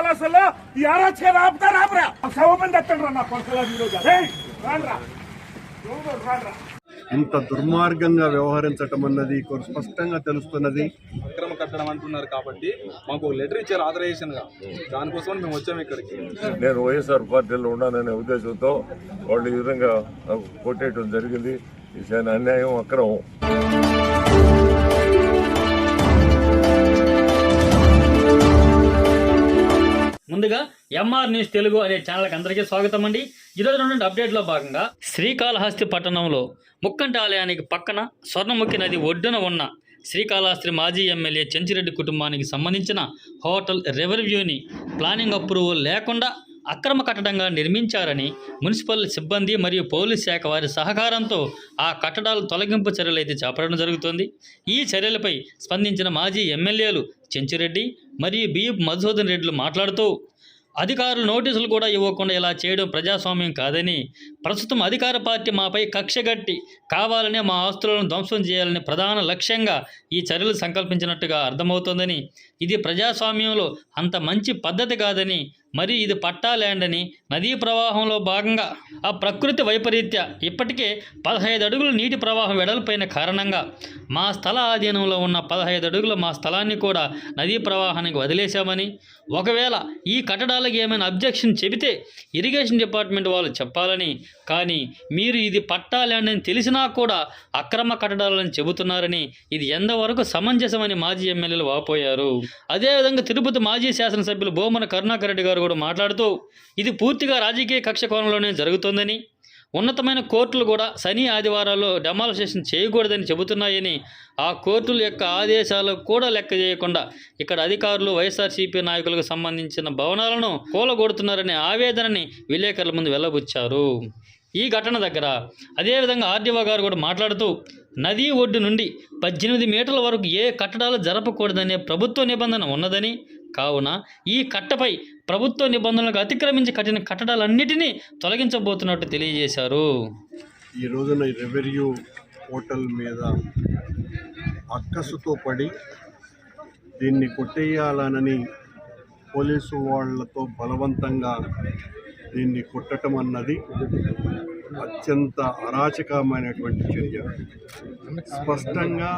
పాలసలో ఈ అరాచే ఆపుతా రాబరా సవ మంది ఎత్తండి నా ఈరోజు రాండ్రా. రాండ్రా? ఇంత దుర్మార్గంగా వ్యవహరించటం అన్నది కొంచెం స్పష్టంగా తెలుస్తున్నది. అక్రమ కట్టడం అంటున్నారు కాబట్టి మాకు ఒక లెటర్ ఇచ్చారు ఆథరైజేషన్గా దానికోసం మేము వచ్చాము ఇక్కడికి. నేను వైఎస్ఆర్ పార్టీలో ఉన్నాననే ఉద్దేశంతో వాళ్ళు ఈ విధంగా నాకు కొట్టేయటం జరిగింది. ఇది అన్యాయం అక్రమం. ముందుగా ఎంఆర్ న్యూస్ తెలుగు అనే ఛానల్కి అందరికీ స్వాగతం అండి. ఈరోజు నుండి అప్డేట్లో భాగంగా శ్రీకాళహస్తి పట్టణంలో ముక్కంటి ఆలయానికి పక్కన స్వర్ణముఖి నది ఒడ్డున ఉన్న శ్రీకాళహస్తి మాజీ ఎమ్మెల్యే చెంచిరెడ్డి కుటుంబానికి సంబంధించిన హోటల్ రెవెన్యూని ప్లానింగ్ అప్రూవల్ లేకుండా అక్రమ కట్టడంగా నిర్మించారని మున్సిపల్ సిబ్బంది మరియు పోలీస్ శాఖ వారి సహకారంతో ఆ కట్టడాల తొలగింపు చర్యలు అయితే చేపట్టడం జరుగుతుంది. ఈ చర్యలపై స్పందించిన మాజీ ఎమ్మెల్యేలు చెంచిరెడ్డి మరియు బియ్యపు మధుసూదన్ రెడ్డిలు మాట్లాడుతూ అధికారులు నోటీసులు కూడా ఇవ్వకుండా ఇలా చేయడం ప్రజాస్వామ్యం కాదని ప్రస్తుతం అధికార పార్టీ మాపై కక్షగట్టి కావాలనే మా ఆస్తులను ధ్వంసం చేయాలని ప్రధాన లక్ష్యంగా ఈ చర్యలు సంకల్పించినట్టుగా అర్థమవుతోందని. ఇది ప్రజాస్వామ్యంలో అంత మంచి పద్ధతి కాదని మరి ఇది పట్టా ల్యాండ్ అని నదీ ప్రవాహంలో భాగంగా ఆ ప్రకృతి వైపరీత్య ఇప్పటికే పదహైదు అడుగులు నీటి ప్రవాహం వెడల్పోయిన కారణంగా మా స్థల ఆధీనంలో ఉన్న పదహైదు అడుగుల మా స్థలాన్ని కూడా నదీ ప్రవాహానికి వదిలేశామని ఒకవేళ ఈ కట్టడాలకు ఏమైనా అబ్జెక్షన్ చెబితే ఇరిగేషన్ డిపార్ట్మెంట్ వాళ్ళు చెప్పాలని కానీ మీరు ఇది పట్టా ల్యాండ్ అని తెలిసినా కూడా అక్రమ కట్టడాలని చెబుతున్నారని ఇది ఎంతవరకు సమంజసమని మాజీ ఎమ్మెల్యేలు వాపోయారు. అదేవిధంగా తిరుపతి మాజీ శాసనసభ్యులు బోమన కరుణాకర్ రెడ్డి గారు కూడా మాట్లాడుతూ ఇది పూర్తిగా రాజకీయ కక్ష కోణంలోనే జరుగుతోందని ఉన్నతమైన కోర్టులు కూడా శని ఆదివారాల్లో డెమాలిసేషన్ చేయకూడదని చెబుతున్నాయని ఆ కోర్టుల యొక్క ఆదేశాలు కూడా లెక్క చేయకుండా ఇక్కడ అధికారులు వైఎస్ఆర్సీపీ నాయకులకు సంబంధించిన భవనాలను కూలగొడుతున్నారనే ఆవేదనని విలేకరుల ముందు వెళ్ళబుచ్చారు ఈ ఘటన దగ్గర అదేవిధంగా ఆర్డీఓ గారు కూడా మాట్లాడుతూ నదీ ఒడ్డు నుండి పద్దెనిమిది మీటర్ల వరకు ఏ కట్టడాలు జరపకూడదనే ప్రభుత్వ నిబంధన ఉన్నదని కావున ఈ కట్టపై ప్రభుత్వ నిబంధనలకు అతిక్రమించి కట్టిన కట్టడాలన్నిటినీ తొలగించబోతున్నట్టు తెలియజేశారు. ఈ రోజున రెవెన్యూ హోటల్ మీద అక్కసుతో పడి దీన్ని కొట్టేయాలనని పోలీసు వాళ్ళతో బలవంతంగా దీన్ని కొట్టడం అన్నది అత్యంత అరాచకమైనటువంటి చర్య. స్పష్టంగా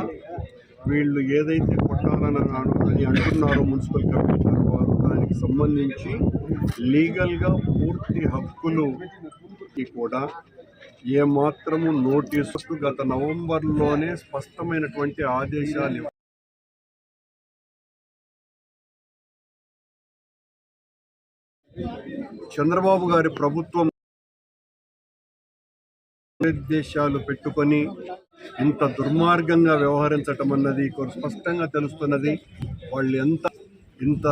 వీళ్ళు ఏదైతే కొట్టాలని అని అంటున్నారో మున్సిపల్ కమిషనర్ వారు సంబంధించి లీగల్గా పూర్తి హక్కులు కూడా ఏమాత్రము నోటీసు గత నవంబర్లోనే స్పష్టమైనటువంటి ఆదేశాలు చంద్రబాబు గారి ప్రభుత్వం నిర్దేశాలు పెట్టుకొని ఇంత దుర్మార్గంగా వ్యవహరించటం అన్నది స్పష్టంగా తెలుస్తున్నది. వాళ్ళు ఎంత ఇంత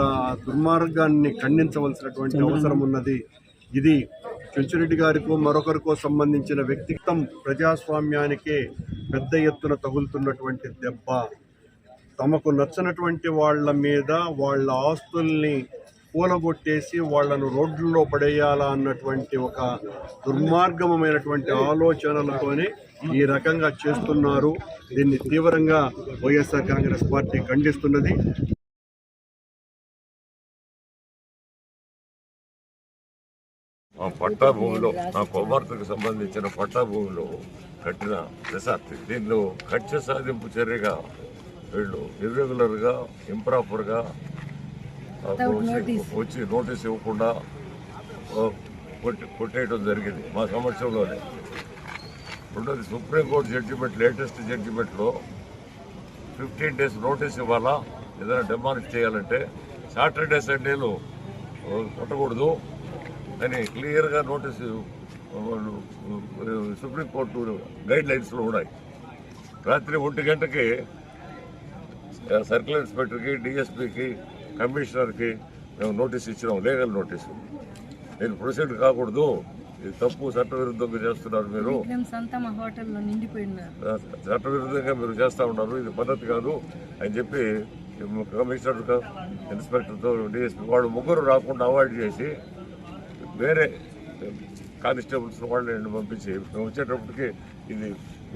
దుర్మార్గాన్ని ఖండించవలసినటువంటి అవసరం ఉన్నది. ఇది చెంచురెడ్డి గారికో మరొకరికో సంబంధించిన వ్యక్తిత్వం ప్రజాస్వామ్యానికే పెద్ద ఎత్తున తగులుతున్నటువంటి దెబ్బ. తమకు నచ్చినటువంటి వాళ్ళ మీద వాళ్ళ ఆస్తుల్ని కూలగొట్టేసి వాళ్ళను రోడ్లలో పడేయాలా అన్నటువంటి ఒక దుర్మార్గమైనటువంటి ఆలోచనలతోనే ఈ రకంగా చేస్తున్నారు. దీన్ని తీవ్రంగా వైఎస్ఆర్ కాంగ్రెస్ పార్టీ ఖండిస్తున్నది. మా పట్టా భూమిలో నా కుమార్తెకు సంబంధించిన పట్టా భూమిలో కట్టిన రిసార్ట్ దీనిలో కక్ష సాధింపు చర్యగా వీళ్ళు ఇర్రెగ్యులర్గా ఇంప్రాపర్గా ఆ, వచ్చి- నోటీస్ ఇవ్వకుండా కొట్టి కొట్టేయడం జరిగింది మా సమక్షంలోనే. రెండోది సుప్రీంకోర్టు జడ్జిమెంట్ లేటెస్ట్ జడ్జిమెంట్లో ఫిఫ్టీన్ డేస్ నోటీస్ ఇవ్వాలా? ఏదైనా డెమాలిష్ చేయాలంటే సాటర్డే సండేలు కొట్టకూడదు. అని క్లియర్గా నోటీసు సుప్రీంకోర్టు గైడ్ లైన్స్లో ఉన్నాయి. రాత్రి ఒంటి గంటకి సర్కిల్ ఇన్స్పెక్టర్కి డిఎస్పీకి కమిషనర్కి మేము నోటీస్ ఇచ్చినాం లీగల్ నోటీసు. మీరు ప్రొసీడ్ కాకూడదు ఇది తప్పు చట్టవిరుద్ధంగా చేస్తున్నారు మీరు. చట్టవిరుద్ధంగా మీరు చేస్తూ ఉన్నారు ఇది పద్ధతి కాదు. అని చెప్పి కమిషనర్ ఇన్స్పెక్టర్తో డిఎస్పీ వాళ్ళు ముగ్గురు రాకుండా అవాయిడ్ చేసి వేరే కానిస్టేబుల్స్ వాళ్ళని పంపించి మేము వచ్చేటప్పటికి ఇది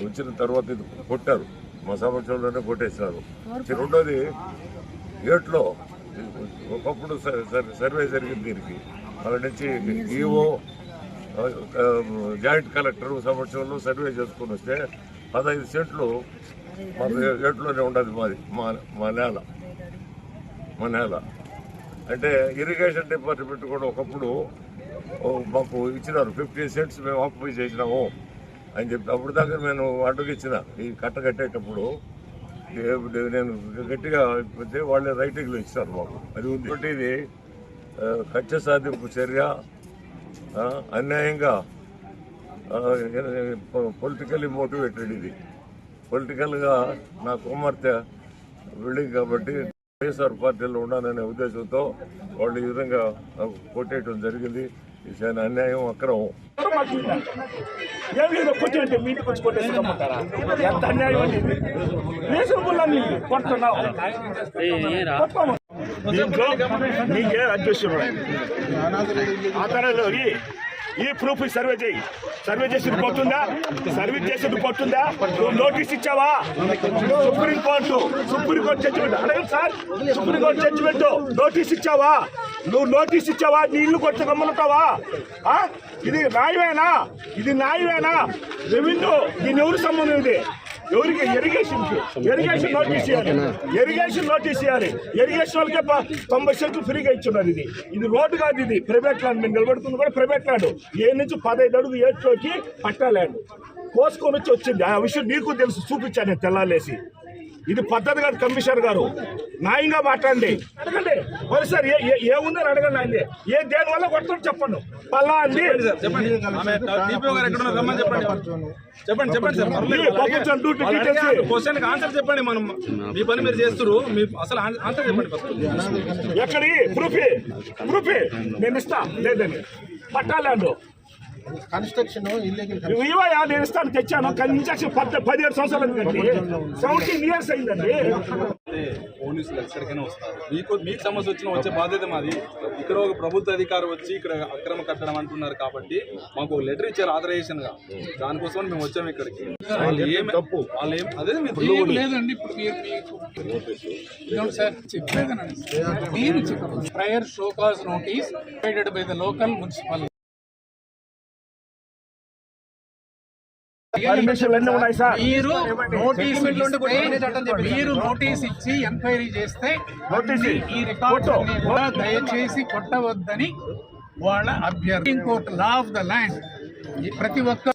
వచ్చిన తర్వాత ఇది కొట్టారు. మా సమక్షంలోనే కొట్టేసినారు రెండోది ఏట్లో ఒకప్పుడు సర్- సర్- సర్వే జరిగింది దీనికి. వాళ్ళ నుంచి ఈఓ జాయింట్ కలెక్టర్ సమక్షంలో సర్వే చేసుకుని వస్తే పదహైదు సెంట్లు మా ఎట్లోనే ఉండదు మాది మా మా నేల. మా నేల. అంటే ఇరిగేషన్ డిపార్ట్మెంట్ కూడా ఒకప్పుడు మాకు ఇచ్చినారు. ఫిఫ్టీన్ సెంట్స్ మేము ఆక్యుపై చేసినాము అని చెప్పి అప్పుడు దాకా నేను అడ్డుకిచ్చిన ఈ కట్ట కట్టేటప్పుడు నేను గట్టిగా చెప్తే వాళ్ళే రైటింగ్లో ఇచ్చారు మాకు. అది ఉంది. ఒకటి ఇది కక్ష సాధింపు చర్య అన్యాయంగా పొలిటికల్లీ మోటివేటెడ్ ఇది. పొలిటికల్గా నా కుమార్తె బిల్డింగ్ కాబట్టి వైఎస్ఆర్ పార్టీలో ఉన్నాననే ఉద్దేశంతో వాళ్ళు ఈ విధంగా కొట్టేయటం జరిగింది. ఇది చాలా అన్యాయం అక్రమం ఏం లేదు కొట్టేయండి మీ ఇంటికి వచ్చి కొట్టేసి రమ్మంటారా ఎంత అన్యాయం అండి ఇది రీజనబుల్ అని కొడుతున్నావు కొట్టుకోము. దీంట్లో నీకే అధ్యక్షుడు ఆధారాలు ఈ- ఈ ప్రూఫ్ సర్వే చేయి. సర్వే చేసేది పోతుందా? సర్వీస్ చేసేది పోతుందా? నువ్వు నోటీస్ ఇచ్చావా? సుప్రీం కోర్టు సుప్రీం జడ్జిమెంట్ అడగండి సార్. సుప్రీంకోర్టు జడ్జిమెంట్ నోటీస్ ఇచ్చావా? నువ్వు నోటీస్ ఇచ్చావా? నీ ఇల్లు కొట్టి గమ్ములుంటావా ఇది న్యాయమేనా? ఇది న్యాయమేనా? రెవెన్యూ దీని ఎవరు సంబంధం ఇది ఎవరికి? ఇరిగేషన్ ఇరిగేషన్ నోటీస్ ఇవ్వాలి ఇరిగేషన్ నోటీస్ ఇవ్వాలి ఇరిగేషన్ వాళ్ళకే తొంభై సెంట్లు ఫ్రీగా ఇచ్చున్నారు ఇది. ఇది రోడ్డు కాదు ఇది. ప్రైవేట్ ల్యాండ్ మేము నిలబడుతుంది కూడా ప్రైవేట్ ల్యాండ్ ఏ నుంచి పదహైదు అడుగు ఏట్లోకి పట్టా ల్యాండ్ కోసుకొని వచ్చి వచ్చింది. ఆ విషయం నీకు తెలుసు. చూపించాను నేను తెల్లాలేసి ఇది పద్ధతి కాదు కమిషనర్ గారు. న్యాయంగా మాట్లాడండి. అడగండి. మరి సార్ ఏ ఏ- ఏముందని అడగండి ఆయన ఏ దేని వల్ల కొడతాడు చెప్పండి. పల్లా అంది చెప్పండి చెప్పండి. చెప్పండి. చెప్పండి సార్. క్వశ్చన్ ఆన్సర్ చెప్పండి మనం. మీ పని మీరు చేస్తున్నారు మీ అసలు ఆన్- ఆన్సర్ చెప్పండి ఎక్కడి? ప్రూఫీ. ప్రూఫీ. నేను ఇస్తా. లేదని పట్టాలండు కన్స్ట్రక్షన్ నేను ఇస్తాను తెచ్చాను. కానీ ఇంజక్షన్ పది పదిహేడు సంవత్సరాలు కండి సెవెంటీన్ ఇయర్స్ అయిందండి. పోలీసులు ఎక్కడికైనా వస్తారు. మీకు మీకు సమస్య వచ్చిన వచ్చే బాధ్యత మాది. ఇక్కడ ఒక ప్రభుత్వ అధికారి వచ్చి ఇక్కడ అక్రమ కట్టడం అంటున్నారు కాబట్టి మాకు ఒక లెటర్ ఇచ్చారు ఆథరైజేషన్గా. దానికోసం మేము వచ్చాము ఇక్కడికి. వాళ్ళు ఏం తప్పు? వాళ్ళు ఏం అదే లేదండి ఇప్పుడు మీరు సార్ చెప్పేదనండి మీరు prior show cause notice by the local municipal మీరు నోటీస్ మీరు నోటీస్ ఇచ్చి ఎంక్వైరీ చేస్తే ఈ కూడా దయచేసి కొట్టవద్దని వాళ్ళ అభ్యర్థి. Court law of the land ప్రతి ఒక్క